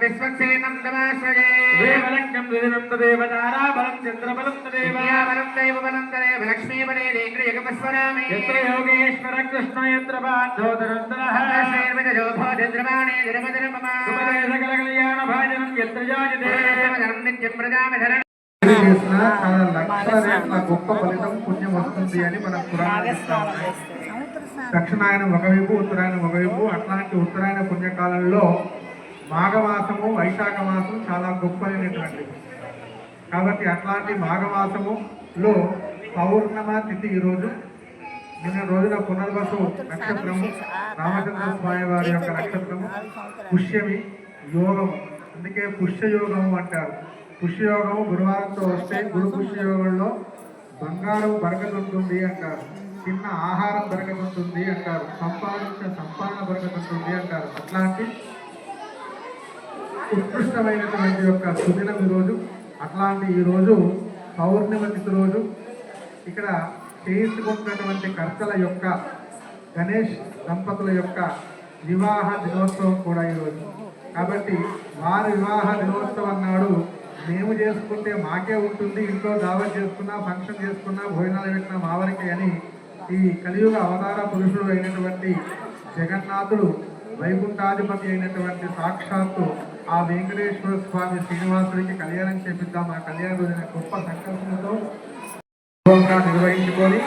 విశ్వక్సేనం తమాశ్రయే దేవలంకం దినం తదేవ తారాబలం చంద్రబలం తదేవ. బలం దైవ బలం తదేవ లక్ష్మీపదే దేగ్రియకమస్వరామి యత్ర యోగేశ్వర కృష్ణ యత్ర బాధోదరంతరః శైర్వజో భోజద్రవాణే దినమదినమమ సుమదే సకల కళ్యాణ భాజనం యత్ర జాయతే. నిత్యం ప్రజామి చేసిన చాలా లక్షల రేట్ల గొప్ప ఫలితం పుణ్యం వస్తుంది అని మన పురాణం దక్షిణాయనం ఒకవైపు ఉత్తరాయణం ఒకవైపు అట్లాంటి ఉత్తరాయణ పుణ్యకాలంలో మాఘమాసము వైశాఖ మాసం చాలా గొప్పైనటువంటిది కాబట్టి అట్లాంటి మాఘమాసములో పౌర్ణమ తిథి ఈరోజు నిన్న రోజున పునర్వసు నక్షత్రము రామచంద్ర స్వామి వారి యొక్క నక్షత్రము పుష్యమి యోగము. అందుకే పుష్యయోగము అంటారు. పుష్యయోగము గురువారంతో వస్తే గురు పుష్యయోగంలో బంగారం బరకతుంటుంది అంటారు. తిన్న ఆహారం బరకతుంటుంది అంటారు. సంపాదించిన సంపాదన బరకతుంటుంది అంటారు. అట్లాంటి ఉత్కృష్టమైనటువంటి యొక్క సుదినం ఈరోజు అట్లాంటి ఈరోజు పౌర్ణిమ తిథి రోజు ఇక్కడ చేసుకుంటున్నటువంటి కర్తల యొక్క గణేష్ దంపతుల యొక్క వివాహ దినోత్సవం కూడా ఈరోజు కాబట్టి వారి వివాహ దినోత్సవం నాడు మేము చేసుకుంటే మాకే ఉంటుంది ఇంట్లో దావత్ చేసుకున్నా ఫంక్షన్ చేసుకున్నా భోజనాలు పెట్టినా మావరికి అని ఈ కలియుగ అవతార పురుషుడు అయినటువంటి జగన్నాథుడు వైకుంఠాధిపతి అయినటువంటి సాక్షాత్తు ఆ వెంకటేశ్వర స్వామి శ్రీనివాసుడికి కళ్యాణం చేపిద్దాం. ఆ కళ్యాణ రోజున గొప్ప సంకల్పంతో నిర్వహించుకొని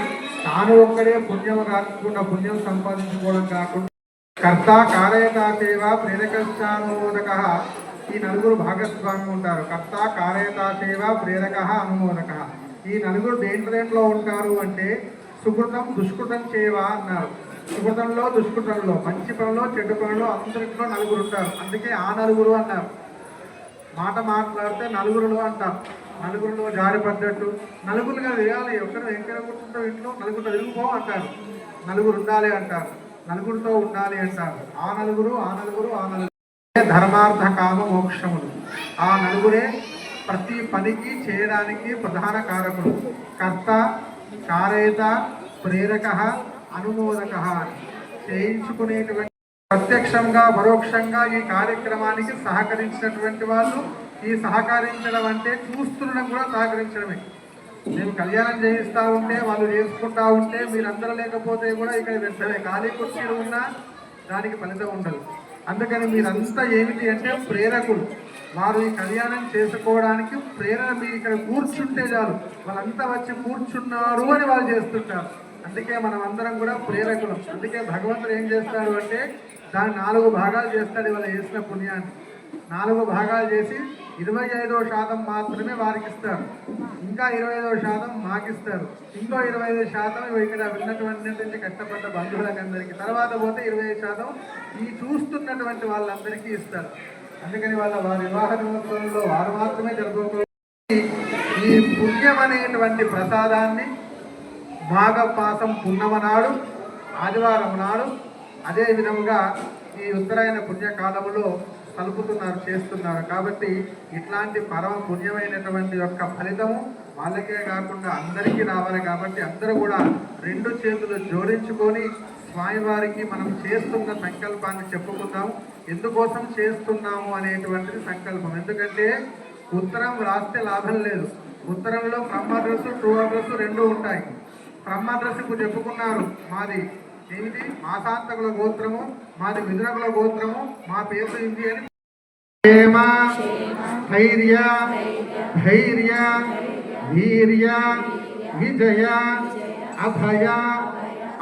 తాను ఒక్కడే పుణ్యం కాకుండా పుణ్యం సంపాదించుకోవడం కాకుండా కర్త కారయత సేవ ఈ నలుగురు భాగస్వామి ఉంటారు. కర్త కారయత సేవ ప్రేరక అనుమోదక. ఈ నలుగురు దేంట్లో దేంట్లో ఉంటారు అంటే సుకృతం దుష్కృతం సేవ అన్నారు. సుకృతంలో దుష్కృతంలో మంచి పనులు చెడ్డు పనులు అందరిలో నలుగురు ఉంటారు. అందుకే ఆ నలుగురు అన్నారు. మాట మాట్లాడితే నలుగురులో అంటారు. నలుగురిలో జారి పడ్డట్టు. నలుగురుగా వేయాలి ఒకరు వెంకట కూర్చుంటాం ఇంట్లో? నలుగురు తిరుగుపో అంటారు. నలుగురు ఉండాలి అంటారు. నలుగురితో ఉండాలి అంటారు. ఆ నలుగురు ఆ నలుగురు ఆ నలుగురు. ధర్మార్థ కామ మోక్షములు ఆ నలుగురే ప్రతి పనికి చేయడానికి ప్రధాన కారకులు. కర్త కారేత ప్రేరక అనుమోదక చేయించుకునేటువంటి ప్రత్యక్షంగా పరోక్షంగా ఈ కార్యక్రమానికి సహకరించినటువంటి వాళ్ళు ఈ సహకరించడం అంటే చూస్తుండడం కూడా సహకరించడమే. మేము కళ్యాణం చేయిస్తూ ఉంటే వాళ్ళు చేసుకుంటా ఉంటే మీరందరూ లేకపోతే కూడా ఇక్కడ వ్యర్థమే. ఖాళీ కుర్చీలు ఉన్నా దానికి ఫలితం ఉండదు. అందుకని మీరంతా ఏమిటి అంటే ప్రేరకులు. వారు ఈ కళ్యాణం చేసుకోవడానికి ప్రేరణ మీరు ఇక్కడ కూర్చుంటే చాలు. వాళ్ళంతా వచ్చి కూర్చున్నారు అని వాళ్ళు చేస్తుంటారు. అందుకే మనం అందరం కూడా ప్రేరకులం. అందుకే భగవంతుడు ఏం చేస్తాడు అంటే దాన్ని నాలుగు భాగాలు చేస్తాడు ఇవాళ చేసిన పుణ్యాన్ని. నాలుగు భాగాలు చేసి ఇరవై ఐదో శాతం మాత్రమే వారికి ఇస్తారు. ఇంకా ఇరవై ఐదో శాతం మాకిస్తారు ఇంకో ఇరవై ఐదు శాతం ఇక్కడ విన్నటువంటి కష్టపడ్డ బంధువులకందరికీ తర్వాత పోతే ఇరవై ఐదు శాతం ఈ చూస్తున్నటువంటి వాళ్ళందరికీ ఇస్తారు. అందుకని వాళ్ళ వారి వివాహ దినోత్సవంలో వారు మాత్రమే జరుపుకోవాలి. ఈ పుణ్యం అనేటువంటి ప్రసాదాన్ని మాఘపాసం పున్నమ నాడు ఆదివారం నాడు అదేవిధంగా ఈ ఉత్తరాయణ పుణ్యకాలంలో కలుపుతున్నారు చేస్తున్నారు. కాబట్టి ఇట్లాంటి పరమ పుణ్యమైనటువంటి యొక్క ఫలితము వాళ్ళకే కాకుండా అందరికీ రావాలి కాబట్టి అందరూ కూడా రెండు చేతులు జోడించుకొని స్వామివారికి మనం చేస్తున్న సంకల్పాన్ని చెప్పుకుందాం. ఎందుకోసం చేస్తున్నాము అనేటువంటిది సంకల్పం. ఎందుకంటే ఉత్తరం రాస్తే లాభం లేదు. ఉత్తరంలో బ్రహ్మ అడ్రస్ ట్రూ అడ్రస్ రెండు ఉంటాయి. బ్రహ్మ అడ్రస్ ఇప్పుడు చెప్పుకున్నారు మాది ఏమిటి? మాసాంతకుల గోత్రము మాది మిథునకుల గోత్రము మా పేరు ఇది అని क्षेम धैर्य धैर्य वीर्य विजय अभय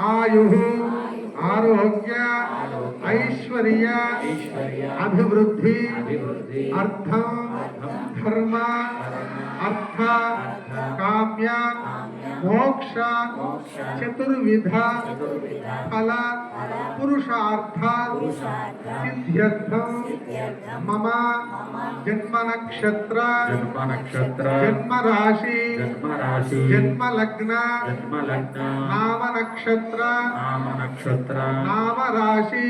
आयु आरोग्य ऐश्वर्य अभिवृद्धि अर्थ धर्म अर्थ काम्य मोक्ष चतुर्विध फल पुरुषार्थ सिद्ध्यर्थ मम जन्म नक्षत्र जन्म राशि जन्म लग्न नाम नक्षत्र नाम राशि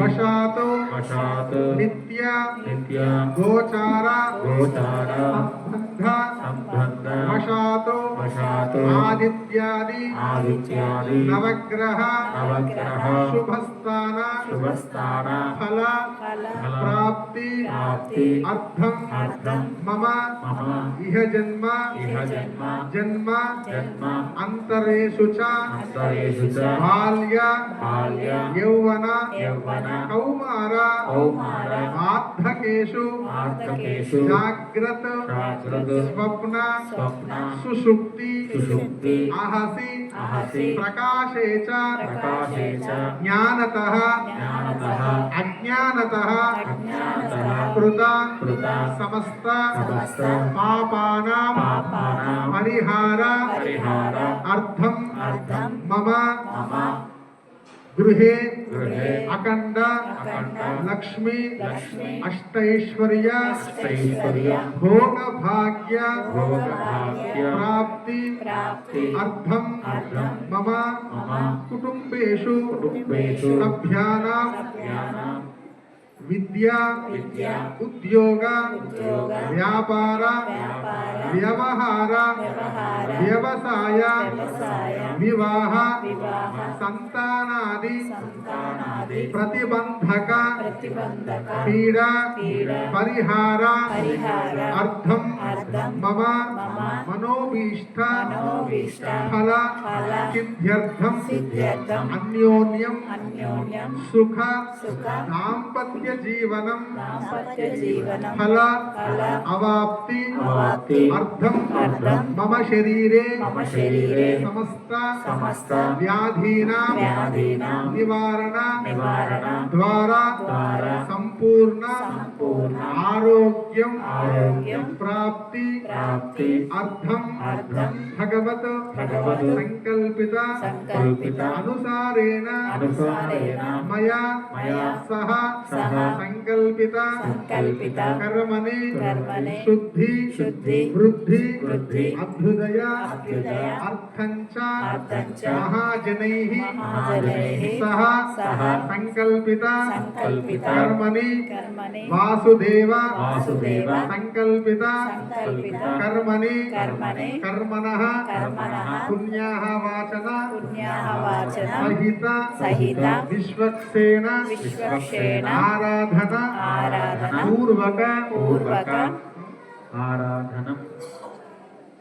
वशात वशात नित्य नित्य गोचार गोचार संबंध वशातो वशातो आदित्यादि आदित्यादि नवग्रह नवग्रह शुभस्थान शुभस्थान फल फल प्राप्ति प्राप्ति अर्थम अर्थम मम मम इह जन्म इह जन्म जन्म जन्म अंतरेषु च अंतरेषु च बाल्य बाल्य यौवन यौवन कौमार कौमार आर्धकेषु आर्धकेषु जाग्रत जाग्रत स्वप्न स्वप्न सुषुप्ति। सुषुप्ति। आहसि। आहसि। प्रकाशे च। प्रकाशे च। ज्ञानतः। ज्ञानतः। अज्ञानतः। अज्ञानतः। कृता। कृता। समस्त। समस्त। पापानां पापानां परिहार। परिहार। अर्थं अर्थं मम। मम। गृहे अखंड लक्ष्मी अष्टैश्वर्य भोग भाग्य प्राप्ति अर्थम मम कुटुंबेशु सभ्यानां विद्या उद्योग व्यापार व्यवहार అర్థం మమ మమ కుటుంబేషు కుటుంబేషు సభ్యానాం జ్ఞానం విద్యా విద్య ఉద్యోగ ఉద్యోగ వ్యాపార వ్యాపార వ్యవహార వ్యవహార వ్యవసాయ వ్యవసాయ వివాహ వివాహ సంతానాది సంతానాది ప్రతిబంధక ప్రతిబంధక పీడ పీడ పరిహార పరిహార అర్థం అర్థం మమ మమ शरीरे मम शरीरे समस्त समस्त निवारण निवारण द्वारा द्वारा संपूर्ण संपूर्ण आरोग्यम आरोग्यम प्राप्ति प्राप्ति अर्थम अर्थम भगवत भगवत संकल्पित संकल्पित अनुसारेण अनुसारेण मया मया सह सह संकल्पित संकल्पित शुद्धि शुद्धि वृद्धि वृद्धि అర్థం అర్థం భగవత్ భగవత్ సంకల్పిత సంకల్పిత అనుసారేణ అనుసారేణ మయా మయా సహ సహ సంకల్పిత సంకల్పిత కర్మణి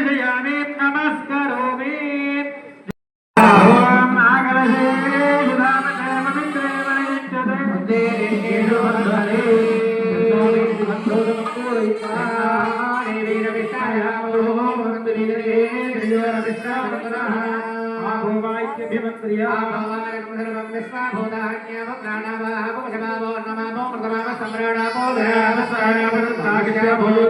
వృద్ధి అభ్యుదయ అభ్యుదయ నమో అర్థంచ మహాజనైః మహాజనైః సహ సహ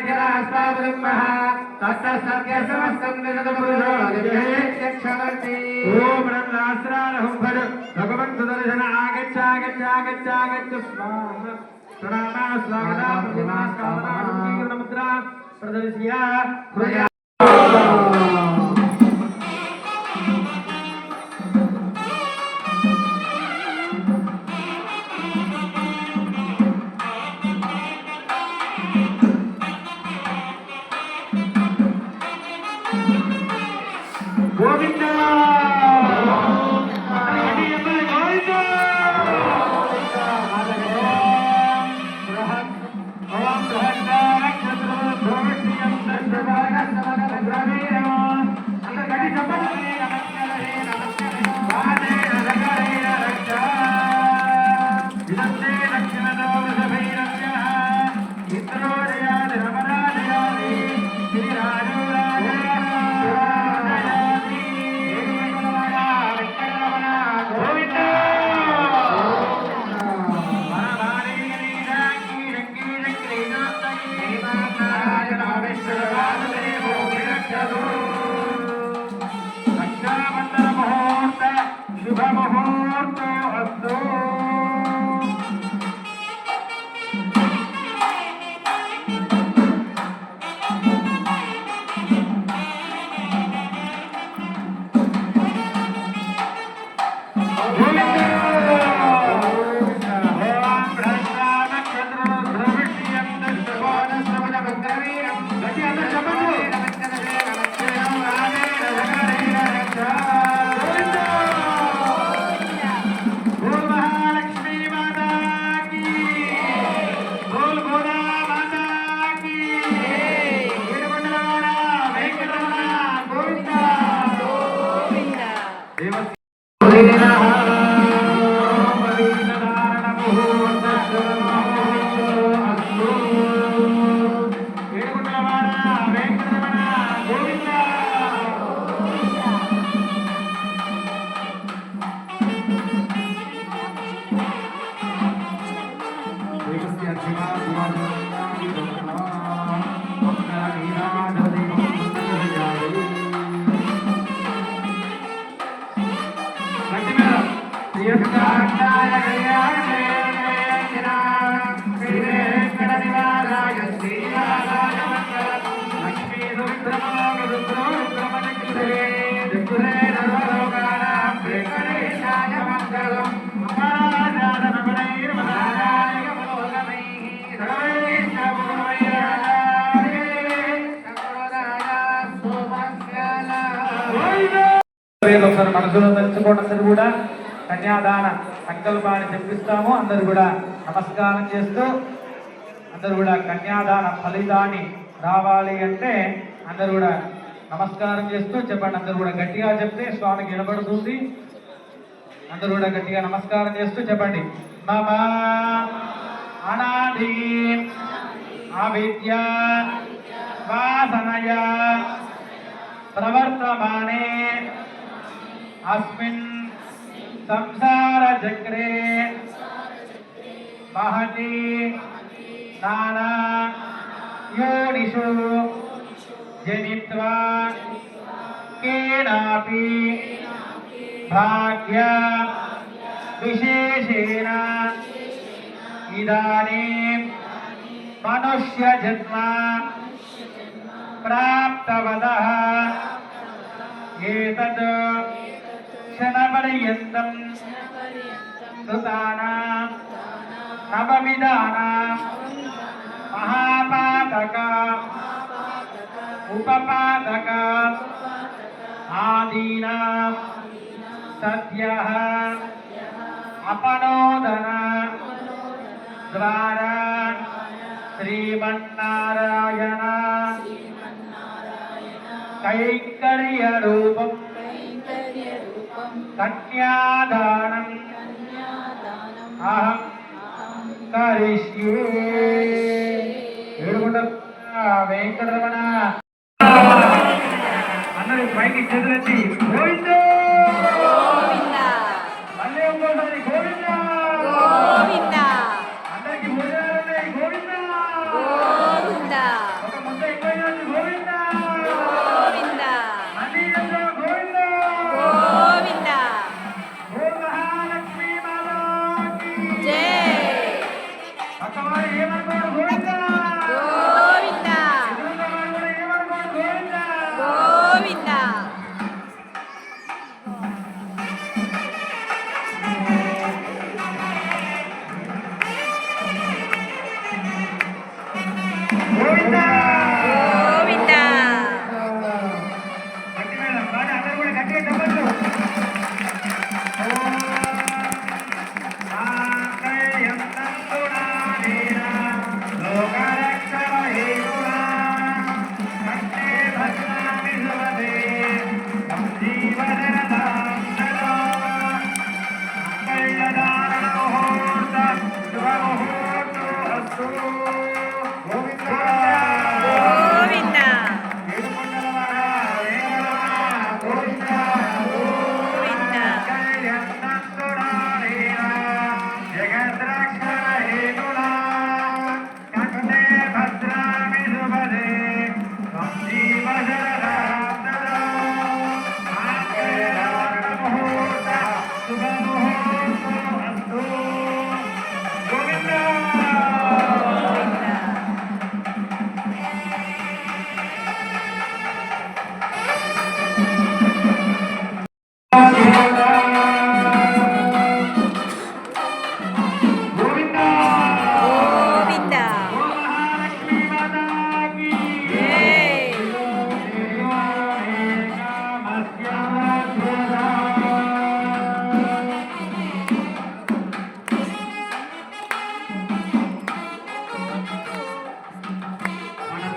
నమస్కరోమి ఓం ఆగరహే ఆరోగ్యం భూతిమానం భవనాయ ఓం బ్రహ్మాస్రారహం భజ భగవన్ సుదర్శన ఆగచ్చ ఆగచ్చ ఆగచ్చ ఆగచ్చ స్వాహ ప్రణామ స్వాగత ప్రతిమా స్వాగత ఒకసారి మనసులో తలుచుకోవడం కూడా కన్యాదాన సంకల్పాన్ని చెప్పిస్తాము అందరు కూడా నమస్కారం చేస్తూ అందరు కూడా కన్యాదాన ఫలితాన్ని రావాలి అంటే అందరు కూడా నమస్కారం చేస్తూ చెప్పండి. అందరు కూడా గట్టిగా చెప్తే స్వామికి వినబడుతుంది అందరూ కూడా గట్టిగా నమస్కారం చేస్తూ చెప్పండి. మమ అనాది అవిద్య వాసనయ ప్రవర్తమానే अस्मिन् संसार चक्रे महति नाना योनिषु जनित्वा केनापि भाग्य विशेषेण इदानीं मनुष्यजन्म प्राप्तवदः एतद् క్షణపర్యంతం కృతానాం నవవిధానాం మహాపాతక. ఉపపాదక ఆదీనాం. సత్య అపనోదన. ద్వారా. శ్రీమన్నారాయణ. కైంకర్య రూపం కన్యాదానం. అహం కరిష్యే. ఏడుగుంట వెంకటరమణ. అన్నది పైకి చేతులెత్తి. గోవిందో! మళ్ళీ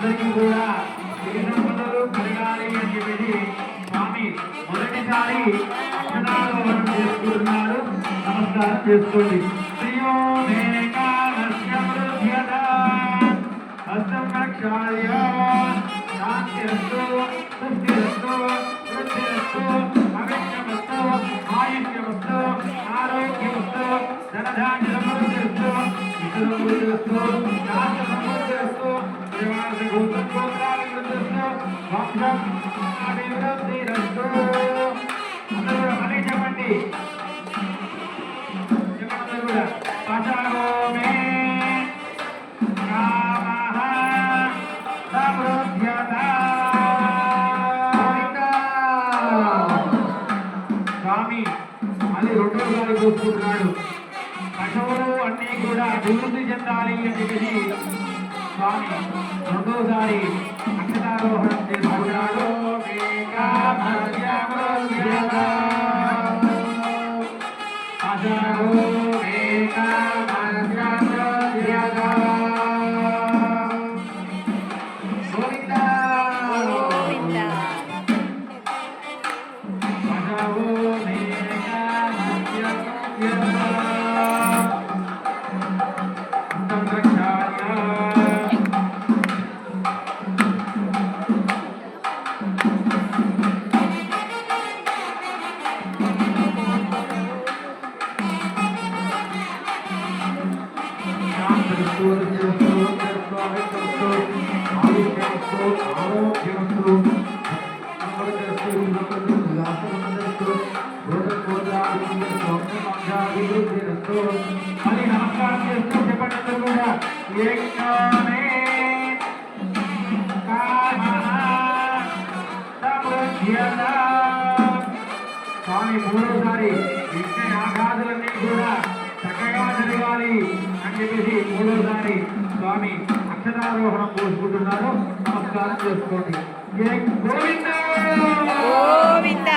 అందరికీ కూడా తిరునమ్మలు కలగాలి అని చెప్పేసి స్వామి మొదటిసారి అక్షరాలు చేసుకుంటున్నారు నమస్కారం చేసుకోండి. ఆరోగ్యవస్తు ధనధాన్య సమృద్ధిస్తు ఇతర సమృద్ధిస్తు రాష్ట్ర చెప్పండి చెప్పండి కూడా పశవో స్వామి అది పశువులు అన్నీ కూడా అభివృద్ధి చెందాలి అని చెప్పి స్వామి రెండోసారి అక్షరారోహణం స్వామి మూడోసారి యజ్ఞ యాగాదులన్నీ కూడా చక్కగా జరగాలి అని చెప్పేసి మూడోసారి స్వామి అక్షరారోహణం పోసుకుంటున్నారు. నమస్కారం చేసుకోండి. గోవింద! గోవింద!